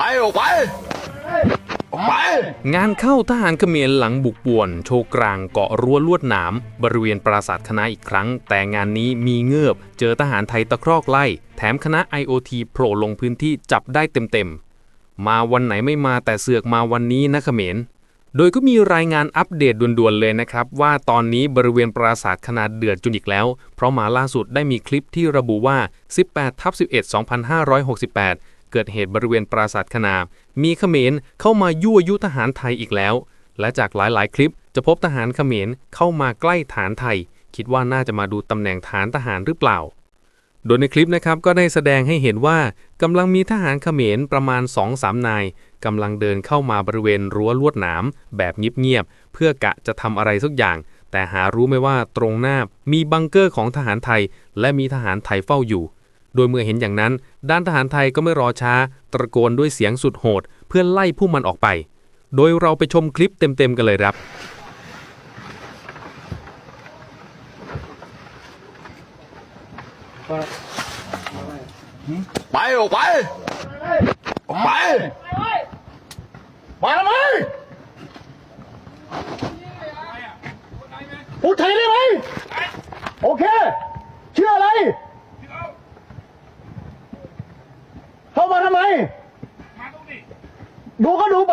ไปออกไปออกไป งานเข้าทหารเขมรหลังบุกป่วน โชว์กลางเกาะรั้วลวดหนาม บริเวณปราสาทคณะอีกครั้ง แต่งานนี้มีเงือบ เจอทหารไทยตะครอกไล่ แถมคณะ IOT โผล่ลงพื้นที่จับได้เต็มๆ มาวันไหนไม่มาแต่เสือกมาวันนี้นะเขมรโดยก็มีรายงานอัปเดตด่วนๆเลยนะครับ ว่าตอนนี้บริเวณปราสาทขนาดเดือดจุนอีกแล้ว เพราะมาล่าสุดได้มีคลิปที่ระบุว่า 18ทับ11 2568 เกิดเหตุบริเวณปราสาทขนา มีเขมรเข้ามายั่วยุทหารไทยอีกแล้ว และจากหลายๆ คลิปจะพบทหารเขมรเข้ามาใกล้ฐานไทย คิดว่าน่าจะมาดูตำแหน่งฐานทหารหรือเปล่า โดยในคลิปนะครับก็ได้แสดงให้เห็นว่ากำลังมีทหารเขมรประมาณ 2-3 นายกำลังเดินเข้ามาบริเวณรั้วลวดหนามแบบเงียบๆเพื่อกะจะทำอะไรสักอย่าง แต่หารู้ไหมว่าตรงหน้ามีบังเกอร์ของทหารไทย และมีทหารไทยเฝ้าอยู่ โดยเมื่อเห็นอย่างนั้น ด้านทหารไทยก็ไม่รอช้า ตะโกนด้วยเสียงสุดโหด เพื่อไล่ผู้มันออกไป โดยเราไปชมคลิปเต็มๆกันเลยครับไปออกไปออกไปมาทำไมพูดไทยได้ไหมโอเค เชื่ออะไร เข้ามาทำไม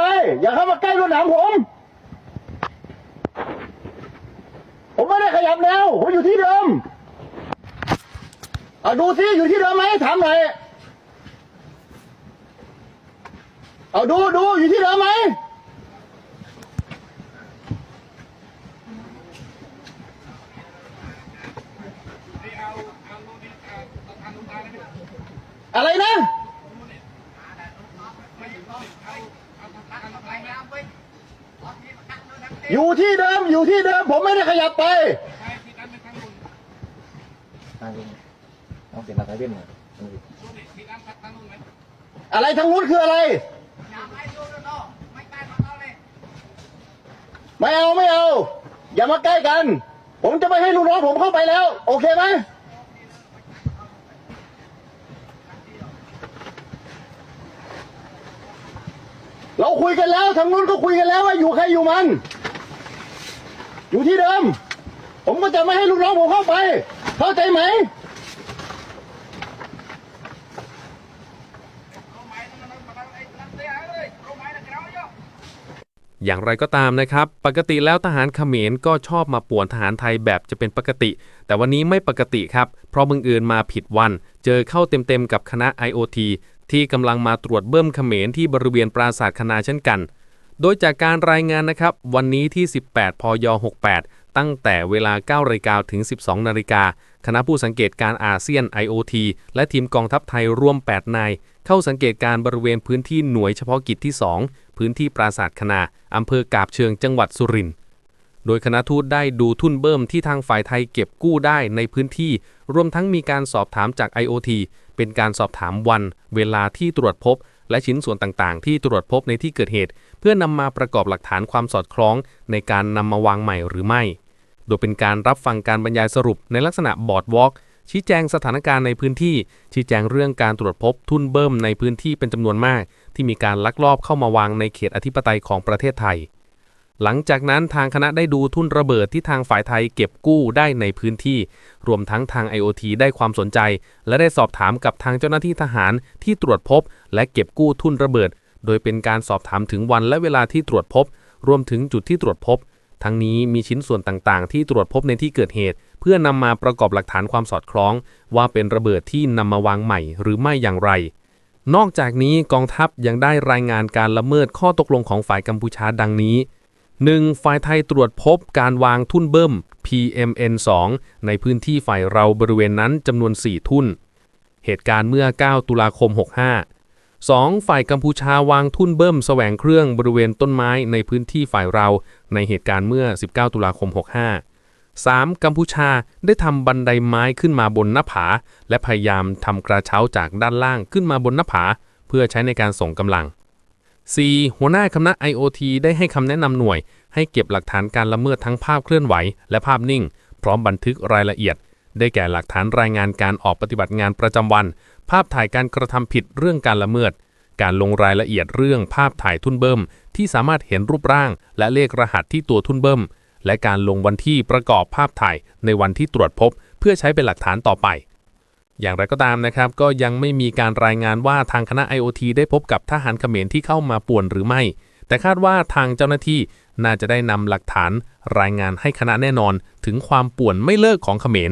ดูก็ดูไปอย่าเข้ามาใกล้รถหนามผม ผมไม่ได้ขยับแนวผมอยู่ที่เดิมเอาดูซิอยู่ที่เดิมไหมถามหน่อยเอาดูดูอยู่ที่เดิมไหมอะไรนะ อยู่ที่เดิมอยู่ที่เดิม ผมไม่ได้ขยับไปทางนี้ต้องเสียงนักเรียนเนี่ยอะไรทางนู้นคืออะไร ไม่เอาไม่เอา อย่ามาใกล้กัน ผมจะไม่ให้ลูกน้องผมเข้าไปแล้ว โอเคไหมเราคุยกันแล้วทางนู้นก็คุยกันแล้วว่าอยู่ใครอยู่มัน อยู่ที่เดิม ผมก็จะไม่ให้ลูกน้องผมเข้าไป เข้าใจไหมอย่างไรก็ตามนะครับ ปกติแล้วทหารเขมรก็ชอบมาป่วนทหารไทยแบบจะเป็นปกติ แต่วันนี้ไม่ปกติครับ เพราะบังเอิญมาผิดวัน เจอเข้าเต็มๆกับคณะ IOT ที่กำลังมาตรวจเบิ้มเขมรที่บริเวณปราสาทคณาเช่นกัน โดยจากการรายงานนะครับ วันนี้ที่ 18 พย 68 ตั้งแต่เวลา9นาฬิกาถึง 12 นาฬิกา คณะผู้สังเกตการอาเซียน IOT และทีมกองทัพไทยร่วม 8 นาย เข้าสังเกตการบริเวณพื้นที่หน่วยเฉพาะกิจที่ 2 พื้นที่ปราสาทคณาอำเภอกาบเชิงจังหวัดสุรินทร์โดยคณะทูตได้ดูทุนเบิ่มที่ทางฝ่ายไทยเก็บกู้ได้ในพื้นที่ รวมทั้งมีการสอบถามจาก IOT เป็นการสอบถามวัน เวลาที่ตรวจพบ และชิ้นส่วนต่างๆ ที่ตรวจพบในที่เกิดเหตุ เพื่อนำมาประกอบหลักฐานความสอดคล้องในการนำมาวางใหม่หรือไม่ โดยเป็นการรับฟังการบรรยายสรุปในลักษณะบอร์ดวอล์กชี้แจงสถานการณ์ในพื้นที่ ชี้แจงเรื่องการตรวจพบทุนเบิ่มในพื้นที่เป็นจำนวนมาก ที่มีการลักลอบเข้ามาวางในเขตอธิปไตยของประเทศไทย หลังจากนั้นทางคณะได้ดูทุ่นระเบิดที่ทางฝ่ายไทยเก็บกู้ได้ในพื้นที่ รวมทั้งทาง IOT ได้ความสนใจ และได้สอบถามกับทางเจ้าหน้าที่ทหารที่ตรวจพบ และเก็บกู้ทุ่นระเบิด โดยเป็นการสอบถามถึงวันและเวลาที่ตรวจพบ รวมถึงจุดที่ตรวจพบ ทั้งนี้มีชิ้นส่วนต่างๆ ที่ตรวจพบในที่เกิดเหตุ เพื่อนำมาประกอบหลักฐานความสอดคล้อง ว่าเป็นระเบิดที่นำมาวางใหม่หรือไม่อย่างไรนอกจากนี้กองทัพยังได้รายงานการละเมิดข้อตกลงของฝ่ายกัมพูชาดังนี้ 1. ฝ่ายไทยตรวจพบการวางทุ่นเบิ้ม PMN2 ในพื้นที่ฝ่ายเราบริเวณนั้นจำนวน 4 ทุ่น เหตุการณ์เมื่อ 9 ตุลาคม 65 2. ฝ่ายกัมพูชาวางทุ่นเบิ้มแสวงเครื่องบริเวณต้นไม้ในพื้นที่ฝ่ายเราในเหตุการณ์เมื่อ 19 ตุลาคม 65 3. กัมพูชาได้ทำบันไดไม้ขึ้นมาบนหน้าผา และพยายามทำกระเช้าจากด้านล่างขึ้นมาบนหน้าผา เพื่อใช้ในการส่งกำลัง 4. หัวหน้าคณะ IOT ได้ให้คำแนะนำหน่วย ให้เก็บหลักฐานการละเมิดทั้งภาพเคลื่อนไหว และภาพนิ่ง พร้อมบันทึกรายละเอียด ได้แก่หลักฐานรายงานการออกปฏิบัติงานประจำวัน ภาพถ่ายการกระทำผิดเรื่องการละเมิด การลงรายละเอียดเรื่องภาพถ่ายทุ่นเบิ้มที่สามารถเห็นรูปร่าง และเลขรหัสที่ตัวทุ่นเบิ้มและการลงวันที่ประกอบภาพถ่ายในวันที่ตรวจพบ เพื่อใช้เป็นหลักฐานต่อไป อย่างไรก็ตามนะครับ ก็ยังไม่มีการรายงานว่าทางคณะ IoT ได้พบกับทหารเขมรที่เข้ามาป่วนหรือไม่ แต่คาดว่าทางเจ้าหน้าที่น่าจะได้นำหลักฐานรายงานให้คณะแน่นอน ถึงความป่วนไม่เลิกของเขมร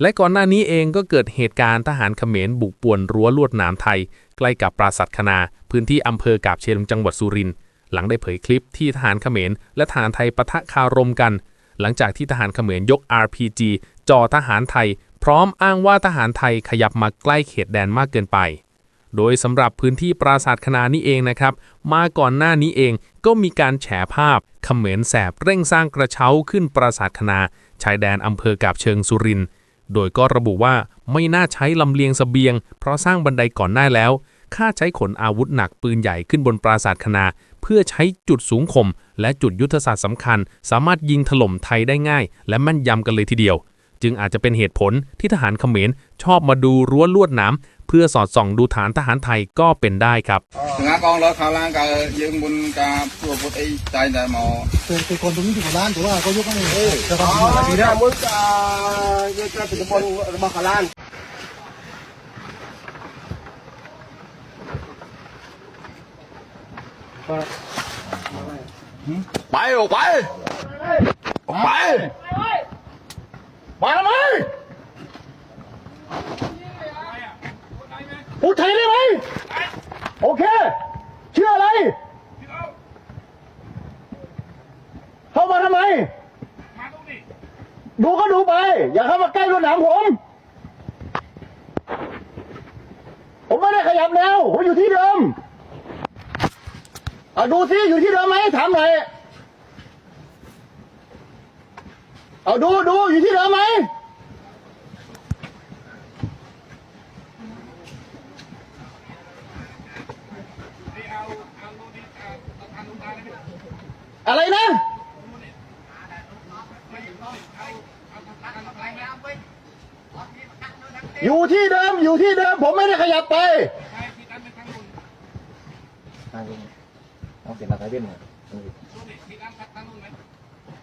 และก่อนหน้านี้เองก็เกิดเหตุการณ์ทหารเขมรบุกป่วนรั้วลวดหนามไทย ใกล้กับปราสัทคณาพื้นที่อำเภอกาบเชิงจังหวัดสุรินทร์หลังได้เผยคลิปที่ทหารเขมรและทหารไทยปะทะคารมกัน หลังจากที่ทหารเขมรยก RPG จ่อทหารไทย พร้อมอ้างว่าทหารไทยขยับมาใกล้เขตแดนมากเกินไป โดยสำหรับพื้นที่ปราสาทคณานี่เองนะครับ มาก่อนหน้านี้เองก็มีการแฉภาพเขมรแสบเร่งสร้างกระเช้าขึ้นปราสาทคณาชายแดนอำเภอกาบเชิงสุรินทร์โดยก็ระบุว่าไม่น่าใช้ลำเลียงสเสบียง เพราะสร้างบันไดก่อนหน้าแล้ว ค่าใช้ขนอาวุธหนักปืนใหญ่ขึ้นบนปราสาทคณาเพื่อใช้จุดสูงข่มและจุดยุทธศาสตร์สำคัญ สามารถยิงถล่มไทยได้ง่าย และแม่นยำกันเลยทีเดียว จึงอาจจะเป็นเหตุผลที่ทหารเขมรชอบมาดูรั้วลวดหนามเพื่อสอดส่องดูฐานทหารไทยก็เป็นได้ครับถึงกองรถอขาวล่างกับยืมบนกับตัวพุทธไอ้ใจแต่หมอเป็นคนตรงนี้อยู่กับร้านแต่ว่าเขายกให้จะทำอะดีได้มุดอ่ายกระเป็นะบนมาข่าล่างไปออไปไป มาทำไมพูดไทยได้ไหม โอเค เชื่ออะไร เข้ามาทำไม ดูก็ดูไป อย่าเข้ามาใกล้รถหนามผม ผมไม่ได้ขยับแนวผมอยู่ที่เดิมเอาดูซิอยู่ที่เดิมไหมถามหน่อย เอาดูดูอยู่ที่เดิมไหมอะไรนะอยู่ที่เดิมอยู่ที่เดิม ผมไม่ได้ขยับไปทางลงเอาเสียงหลักไฟเบ้นหน่อย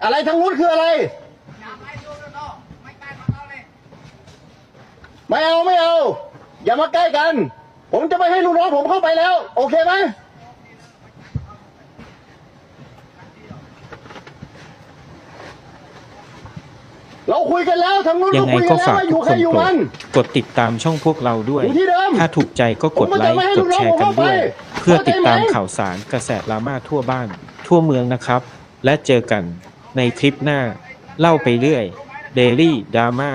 อะไรทางนู้นคืออะไร ไม่เอาไม่เอา อย่ามาใกล้กัน ผมจะไม่ให้ลูกน้องผมเข้าไปแล้ว โอเคไหมเราคุยกันแล้วทางนู้นยัก็งไงคุยกัก็นแล้วฝากว่าอทุยู่กใคครนอยู่โปรมัดนกดติดตามช่องพวกเราด้วยอยู่ที่เดิมถ้าถูกใจก็กดไลค์ผมก็จะไม่ให้กลูดกน้องแชร์กันด้วยผมเข้าไปเพื่อติดตามเข้าใจไหมข่าวสารกระแสดราม่าทั่วบ้าน ทั่วเมืองนะครับ และเจอกันในคลิปหน้า เล่าไปเรื่อย เดลี่ดราม่า